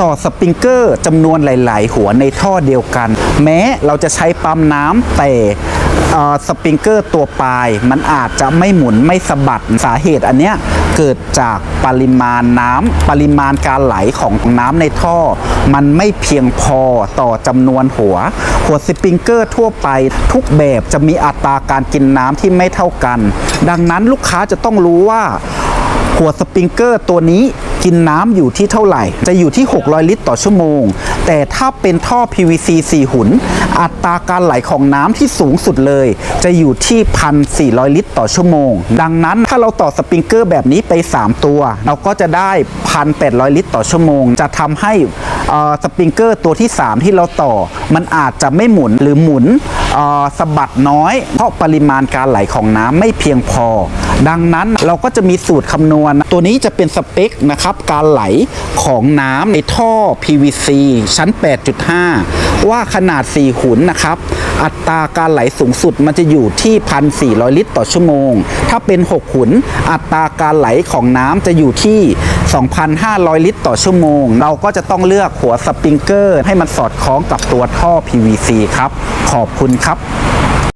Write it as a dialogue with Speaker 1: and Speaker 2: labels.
Speaker 1: ต่อสปริงเกอร์จำนวนหลาย ๆ หัวในท่อเดียวกัน แม้เราจะใช้ปั๊มน้ำแต่สปริงเกอร์ตัวปลาย มันอาจจะไม่หมุนไม่สะบัดสาเหตุอันเนี้ยเกิดจากปริมาณน้ำปริมาณการไหลของน้ำในท่อ มันไม่เพียงพอต่อจำนวนหัว หัวสปริงเกอร์ทั่วไป ทุกแบบจะมีอัตราการกินน้ำที่ไม่เท่ากัน ดังนั้นลูกค้าจะต้องรู้ว่าหัวสปริงเกอร์ตัวนี้ กินน้ำอยู่ที่เท่าไหร่ จะอยู่ที่ 600 ลิตรต่อชั่วโมง แต่ถ้าเป็นท่อ PVC 4 หุน อัตราการไหลของน้ำที่สูงสุดเลย จะอยู่ที่ 1,400 ลิตรต่อชั่วโมง ดังนั้นถ้าเราต่อสปริงเกอร์แบบนี้ไป 3 ตัว เราก็จะได้ 1,800 ลิตรต่อชั่วโมง จะทำให้สปริงเกอร์ตัวที่ 3 ที่เราต่อ มันอาจจะไม่หมุนหรือหมุน สะบัดน้อย เพราะปริมาณการไหลของน้ำไม่เพียงพอ ดังนั้นเราก็จะมีสูตรคำนวณ ตัวนี้จะเป็นสเปคนะครับการไหลของน้ำในท่อ PVC ชั้น 8.5 ว่าขนาด4หุนนะครับ อัตราการไหลสูงสุดมันจะอยู่ที่ 1,400 ลิตรต่อชั่วโมง ถ้าเป็น6หุน อัตราการไหลของน้ำจะอยู่ที่ 2,500 ลิตรต่อชั่วโมง เราก็จะต้องเลือกหัวสปริงเกอร์ ให้มันสอดคล้องกับตัวท่อ PVC ครับ ขอบคุณครับ